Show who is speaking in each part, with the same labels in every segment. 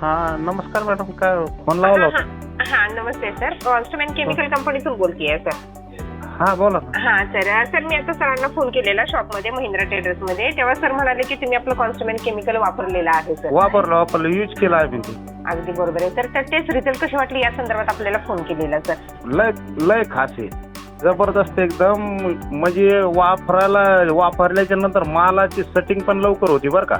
Speaker 1: हा नमस्कार मॅडम काय फोन लावला
Speaker 2: हा,
Speaker 1: होता.
Speaker 2: हा नमस्ते सर. कॉन्स्टमॅन केमिकल कंपनीतून बोलतीये सर.
Speaker 1: हा बोला ना.
Speaker 2: हा सर. सर मी आता सरांना फोन केलेला शॉपमध्ये महिंद्रा ट्रेडर्समध्ये तेव्हा सर म्हणाले की तुम्ही आपलं कॉन्स्टमॅन केमिकल वापरलेलं आहे सर.
Speaker 1: वापरलं वापरलं यूज केला आहे मी ते.
Speaker 2: अगदी बरोबर आहे सर. तर तेच रिझल्ट कसे वाटले? या संदर्भात आपल्याला फोन केलेला सर.
Speaker 1: लय लय खास आहे. जबरदस्त एकदम म्हणजे वापरायला वापरल्याच्या नंतर मालाची सेटिंग पण लवकर होती बरं का.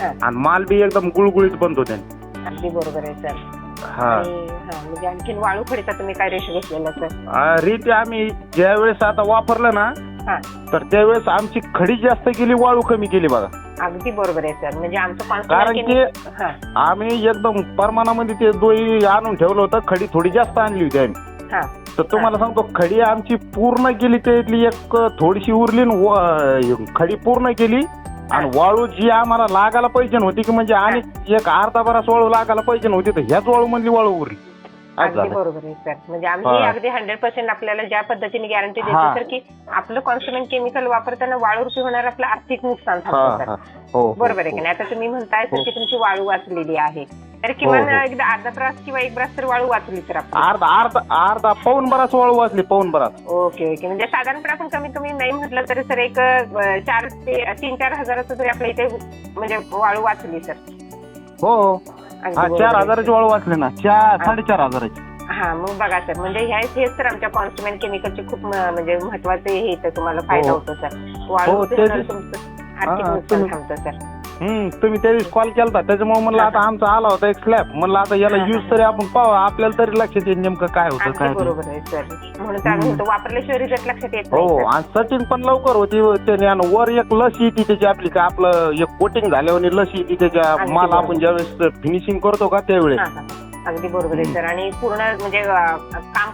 Speaker 2: हा.
Speaker 1: आणि माल बी एकदम गुळगुळीत बनतो त्याने
Speaker 2: अगदी बरोबर आहे सर.
Speaker 1: हा.
Speaker 2: आणि हा म्हणजे आणखीन वाळू खडीचा तुम्ही काय रेशो घेतलेला सर?
Speaker 1: आ, रीती आम्ही ज्या वेळेस आता वापरलं ना
Speaker 2: हा.
Speaker 1: तर त्यावेळेस आमची खडी जास्त केली वाळू कमी केली बघा.
Speaker 2: अगदी बरोबर आहे सर. म्हणजे आमचं
Speaker 1: कारण की
Speaker 2: हा.
Speaker 1: आम्ही एकदम प्रमाणामध्ये ते दोई आणून ठेवलं होतं खडी थोडी जास्त आणली होती आम्ही.
Speaker 2: हा.
Speaker 1: तर तुम्हाला सांगतो खडी आमची पूर्ण गेली त्यातली एक थोडीशी उरली न व- खडी पूर्ण केली आणि वाळू जी आम्हाला लागायला पाहिजे नव्हती की म्हणजे आणि एक अर्धा बराच वाळू लागायला पाहिजे नव्हती तर ह्याच वाळू मधली वाळू उरली असं
Speaker 2: अगदी
Speaker 1: झालं.
Speaker 2: बरोबर आहे सर म्हणजे आम्ही
Speaker 1: हा.
Speaker 2: अगदी हंड्रेड पर्सेंट आपल्याला ज्या पद्धतीने गॅरंटी देतो
Speaker 1: हा.
Speaker 2: सर की आपलं कॉन्स्टमेंट केमिकल वापरताना वाळू रुपी होणार आपलं आर्थिक नुकसान
Speaker 1: हा
Speaker 2: थांबतं
Speaker 1: हा
Speaker 2: सर
Speaker 1: हो हो,
Speaker 2: बरोबर आहे
Speaker 1: हो.
Speaker 2: की नाही आता तुम्ही म्हणताय सर
Speaker 1: हो.
Speaker 2: की तुमची वाळू वाचलेली आहे तर किमान
Speaker 1: हो.
Speaker 2: एकदा अर्धा ब्रास किंवा एक ब्रास तर वाळू वाचली
Speaker 1: अर्धा अर्धा अर्धा पाऊन बराच वाळू वाचली पाऊन बराच
Speaker 2: ओके ओके. म्हणजे साधारणपणे आपण कमीत कमी नाही म्हटलं तरी सर एक अं, चार ते तीन चार हजाराचं तरी आपल्या इथे म्हणजे वाळू वाचली सर.
Speaker 1: हो हो. हा चार हजाराची. वाळू वाचली ना. चार साडेचार हजाराची.
Speaker 2: हा मग बघा सर. म्हणजे ह्या हेच तर आमच्या कॉन्स्टमेंट केमिकलचे खूप म- म्हणजे महत्त्वाचे हे इथं तुम्हाला फायदा
Speaker 1: हो.
Speaker 2: होतो सर. वाळू
Speaker 1: हो, ते-
Speaker 2: तुमचं आर्थिक
Speaker 1: हा,
Speaker 2: नुकसान
Speaker 1: तुम्ही-
Speaker 2: थांबतं सर.
Speaker 1: हम्म तुम्ही त्या दिवशी कॉल केलता त्याच्यामुळे म्हणलं आता आमचा आला होता एक स्लॅब म्हणलं आता याला यूज तरी आपण पाहू आपल्याला तरी लक्षात येईल नेमकं काय होतं
Speaker 2: अगदी
Speaker 1: काय नाही.
Speaker 2: बरोबर आहे सर म्हणून तर आम्ही
Speaker 1: हम्म.
Speaker 2: म्हणतो वापरल्याशिवाय रिझल्ट लक्षात येत
Speaker 1: हो
Speaker 2: नाही.
Speaker 1: आणि सेटिंग पण लवकर होती त्याने आणि वर एक लस येते त्याची आपली का आपलं एक कोटिंग झाल्यावर लस येते त्याच्या
Speaker 2: अगदी
Speaker 1: माल
Speaker 2: बरोबर.
Speaker 1: आपण ज्यावेळेस फिनिशिंग करतो का त्यावेळेस
Speaker 2: हा, हा. अगदी बरोबर आहे सर आणि पूर्ण म्हणजे अं,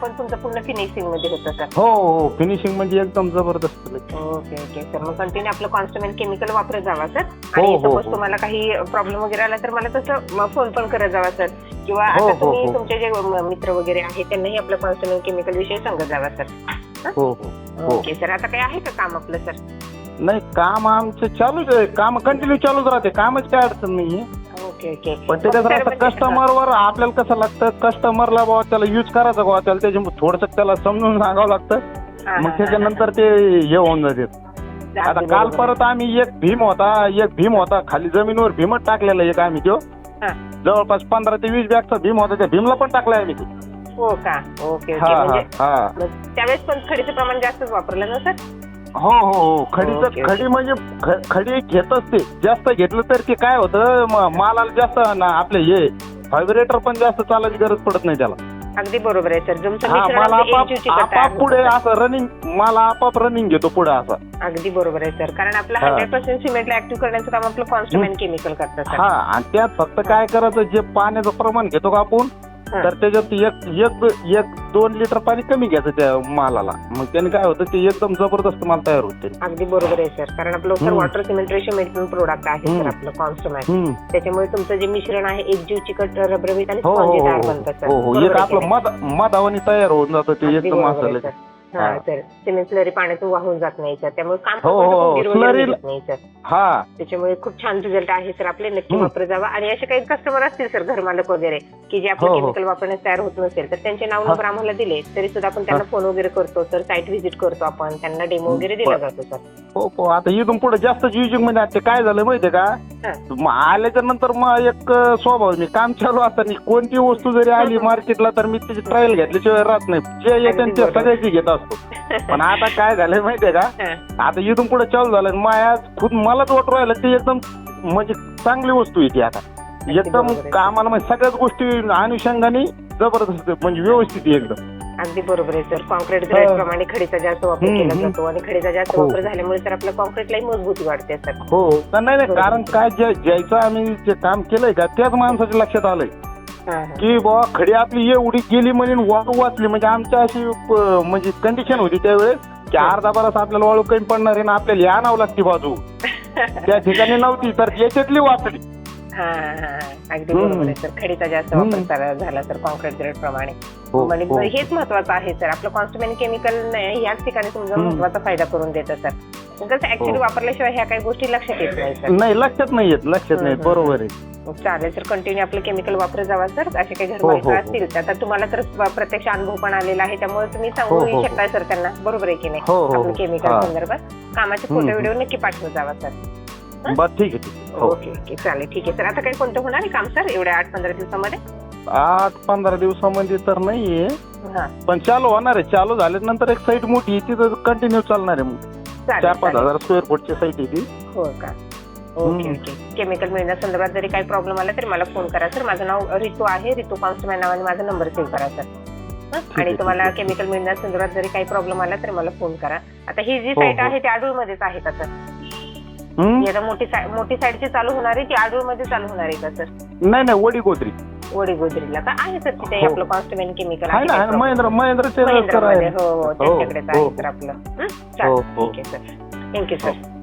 Speaker 2: पण तुमचं पूर्ण फिनिशिंगमध्ये होतं सर
Speaker 1: हो हो फिनिशिंग म्हणजे एकदम जबरदस्त
Speaker 2: ओके ओके. सर मग कंटिन्यू आपलं कॉन्स्टमेंट केमिकल वापरत जावा सर.
Speaker 1: हो,
Speaker 2: आणि
Speaker 1: हो,
Speaker 2: सपोज
Speaker 1: हो.
Speaker 2: तुम्हाला काही प्रॉब्लेम वगैरे आला तर मला तसं फोन पण करत जावा सर. किंवा
Speaker 1: हो,
Speaker 2: आता
Speaker 1: हो,
Speaker 2: तुम्ही
Speaker 1: हो.
Speaker 2: तुमचे जे म- मित्र वगैरे आहेत त्यांनाही आपलं कॉन्स्टमेंट केमिकल विषयी सांगत जावा सर.
Speaker 1: हो? हो हो.
Speaker 2: Okay sir. आता काय आहे का काम आपलं सर?
Speaker 1: नाही काम आमचं चालूच आहे. काम कंटिन्यू चालूच राहते. कामच काय अडचण नाहीये.
Speaker 2: ओके ओके
Speaker 1: पण त्याच्यात
Speaker 2: सर,
Speaker 1: असं
Speaker 2: म्हणजे-
Speaker 1: कस्टमरवर आपल्याला कसं लागतं? कस्टमरला बाबा त्याला यूज करायचं बाबा त्याला त्याच्यामुळे थोडस त्याला समजून सांगावं लागतं.
Speaker 2: हा, हा,
Speaker 1: मग
Speaker 2: हा,
Speaker 1: त्याच्यानंतर ते हे होऊन जाते. आता
Speaker 2: अगदी
Speaker 1: काल
Speaker 2: बरोबर.
Speaker 1: परत आम्ही एक भीम होता एक भीम होता. खाली जमिनीवर भीमच टाकलेला एक आम्ही तो
Speaker 2: हा.
Speaker 1: जवळपास पंधरा ते वीस बॅगचा भीम होता त्या भीमला पण टाकलाय आम्ही ते.
Speaker 2: हो का? ओके ओके म्हणजे
Speaker 1: हा.
Speaker 2: मग त्यावेळेस पण खडीचं प्रमाण जास्तच वापरलं ना सर?
Speaker 1: हो हो हो. खडीचं
Speaker 2: ओके.
Speaker 1: खडी म्हणजे ख- खडी घेतच ते. जास्त घेतलं तर ते काय होतं म- मालाला जास्त ना आपले हे व्हायब्रेटर पण जास्त चालायची गरज पडत नाही त्याला.
Speaker 2: अगदी बरोबर आहे सर. तुमचं
Speaker 1: हा
Speaker 2: मिश्रण
Speaker 1: मला
Speaker 2: अगदी
Speaker 1: आपाप
Speaker 2: एकजीवची करता
Speaker 1: आपाप पुढे असं रनिंग मला आपाप रनिंग घेतो पुढे असं.
Speaker 2: अगदी बरोबर आहे सर. कारण आपलं
Speaker 1: हा.
Speaker 2: हंड्रेड पर्सेंट सिमेंटला ऍक्टिव्ह करण्याचं काम आपलं कॉन्स्टमेंट केमिकल करतं सर.
Speaker 1: हा आणि त्यात फक्त काय करायचं जे पाण्याचं प्रमाण घेतो का आपण. तर त्याच्यात एक एक एक दोन लिटर पाणी कमी घ्यायचं त्या मालाला मग त्याने काय होतं ते एकदम जबरदस्त माल तयार होते
Speaker 2: अगदी बरोबर आहे सर कारण आपलं sir. Water cement ratio medicine product आहे सर. आपलं कॉन्स्टमेंट
Speaker 1: हम्म.
Speaker 2: त्याच्यामुळे तुमचं जे मिश्रण आहे एकजीव चिकट रबरबीत आणि
Speaker 1: हो हो हो हो हो हो एक
Speaker 2: आहे
Speaker 1: आपलं? मध मधावानी तयार होऊन जातं ते एकदम
Speaker 2: आहे, सर. हा. सर सिमेंट स्लरी पाण्यातून वाहून जात नाही सर त्यामुळे काम
Speaker 1: हो, हो, slurry- हा
Speaker 2: त्याच्यामुळे खूप छान रिझल्ट आहे सर आपले नक्की
Speaker 1: हम्म.
Speaker 2: वापरत जावा आणि असे काही कस्टमर असतील सर घरमालक वगैरे की जे आपलं
Speaker 1: हो.
Speaker 2: केमिकल वापरण्यास तयार होत नसेल तर त्यांचे नाव
Speaker 1: हा.
Speaker 2: नंबर आम्हाला दिले तरी सुद्धा आपण त्यांना फोन वगैरे करतो सर साईट व्हिजिट करतो आपण त्यांना डेमो वगैरे दिला
Speaker 1: बर.
Speaker 2: जातो सर
Speaker 1: हो हो आता इथून पुढे जास्त युजिंगमध्ये आता ते काय झालं माहितीये का. मग आल्याच्यानंतर मग एक स्वभाव मी काम चालू असताना कोणती वस्तू जरी आली मार्केटला तर मी त्याची ट्रायल घेतल्याशिवाय राहत नाही जे येते ते. सगळ्याची घेत असतो पण आता काय झालंय माहितीये का. आता इथून पुढे चालू झालं माया खुद मलाच वाटू राहिलं ते एकदम म्हणजे चांगली वस्तू आहे ती आता एकदम. कामाला म्हणजे सगळ्याच गोष्टी अनुषंगाने जबरदस्त म्हणजे व्यवस्थित आहे एकदम
Speaker 2: अगदी बरोबर आहे सर कॉन्क्रीट
Speaker 1: हा.
Speaker 2: प्रमाणे खडीचा जास्त वापर
Speaker 1: हम्म,
Speaker 2: केला
Speaker 1: हम्म.
Speaker 2: जातो आणि खडीचा जास्त
Speaker 1: हो.
Speaker 2: वापर झाल्यामुळे सर आपल्या कॉन्क्रीटलाही मजबूती वाढते सर
Speaker 1: हो तर नाही नाही. कारण काय ज्या- ज्याचं आम्ही जे काम केलंय का त्याच माणसाच्या लक्षात आलंय
Speaker 2: हा, हा.
Speaker 1: की बाबा खडी आपली एवढी गेली म्हणून वाळू वाचली म्हणजे आमच्या अशी अं, म्हणजे कंडिशन होती त्यावेळेस की अर्धा बरास आपल्याला वाळू कमी पडणार आहे ना आपल्याला हे आणावं लागते बाजू त्या ठिकाणी नव्हती तर याच्यातली वाचली
Speaker 2: हा हा हा अगदी. बरोबर आहे सर खडीचा जास्त. वापर करा- झाला तर कॉन्क्रीट ग्रेड प्रमाणे
Speaker 1: हो,
Speaker 2: म्हणजे
Speaker 1: हो.
Speaker 2: हेच महत्वाचं आहे सर आपलं कॉन्स्टमेन केमिकल याच ठिकाणी तुमचा
Speaker 1: हम्म.
Speaker 2: महत्त्वाचा फायदा करून देतं सर कसं ऍक्च्युली
Speaker 1: हो.
Speaker 2: वापरल्याशिवाय ह्या काही गोष्टी लक्षात येत नाही सर
Speaker 1: नाही लक्षात नाही येत लक्षात नाही
Speaker 2: हम्म,
Speaker 1: बरोबर आहे
Speaker 2: चालेल सर कंटिन्यू आपलं केमिकल वापरत जावा सर असे काही
Speaker 1: हो,
Speaker 2: घरमालिका
Speaker 1: हो.
Speaker 2: असतील तर आता तुम्हाला तर प्रत्यक्ष अनुभव पण आलेला आहे त्यामुळे तुम्ही
Speaker 1: हो,
Speaker 2: सांगू
Speaker 1: हो.
Speaker 2: शकता सर त्यांना बरोबर आहे की नाही
Speaker 1: हो हो
Speaker 2: आपलं
Speaker 1: हो.
Speaker 2: केमिकल
Speaker 1: हा.
Speaker 2: संदर्भात कामाचे फोटो
Speaker 1: हम्म.
Speaker 2: व्हिडिओ नक्की पाठवत जावा सर
Speaker 1: बरं ठीक आहे ठीक आहे. हो.
Speaker 2: Okay okay. चालेल ठीक आहे. सर आता काही कोणतं होणार आहे काम सर एवढ्या आठ पंधरा दिवसामध्ये?
Speaker 1: आठ पंधरा दिवसामध्ये तर नाहीये.
Speaker 2: हा.
Speaker 1: पण चालू होणार आहे. चालू झाल्यानंतर एक साईट मोठी आहे तिथं कंटिन्यू चालणार आहे मग
Speaker 2: चालेल
Speaker 1: चार पाच
Speaker 2: चालेल.
Speaker 1: हजार स्क्वेअर फूटची साईट आहे ती.
Speaker 2: हो का? ओके
Speaker 1: हम्म.
Speaker 2: ओके. केमिकल मिळण्यासंदर्भात जरी काही प्रॉब्लेम आला तरी मला फोन करा सर. माझं नाव रितू आहे. रितू कॉन्स्टमॅन नावाने माझा नंबर सेव्ह करा सर. हं? आणि
Speaker 1: ठीक
Speaker 2: तुम्हाला
Speaker 1: आहे.
Speaker 2: केमिकल मिळण्यासंदर्भात जरी काही प्रॉब्लेम आला तर मला फोन करा. आता ही जी
Speaker 1: हो,
Speaker 2: साईट
Speaker 1: हो.
Speaker 2: आहे ती आडूळमध्येच आहे का सर?
Speaker 1: हम्म?
Speaker 2: ही आता मोठी साईट मोठी साईडची चालू होणार आहे ती आडूळमध्ये चालू होणार आहे का सर
Speaker 1: नाही नाही वडी गोदरी
Speaker 2: वडी गोदरीला का आहे सर तिथे
Speaker 1: हो.
Speaker 2: आपलं कॉन्स्टमॅन केमिकल
Speaker 1: आहे ना आहे ना, महेंद्र
Speaker 2: महिंद्रामध्ये
Speaker 1: आहे
Speaker 2: हो हो त्यांच्याकडेच
Speaker 1: हो.
Speaker 2: आहे सर आपलं हं? चालेल
Speaker 1: हो, हो.
Speaker 2: ठीक आहे सर थँक्यू सर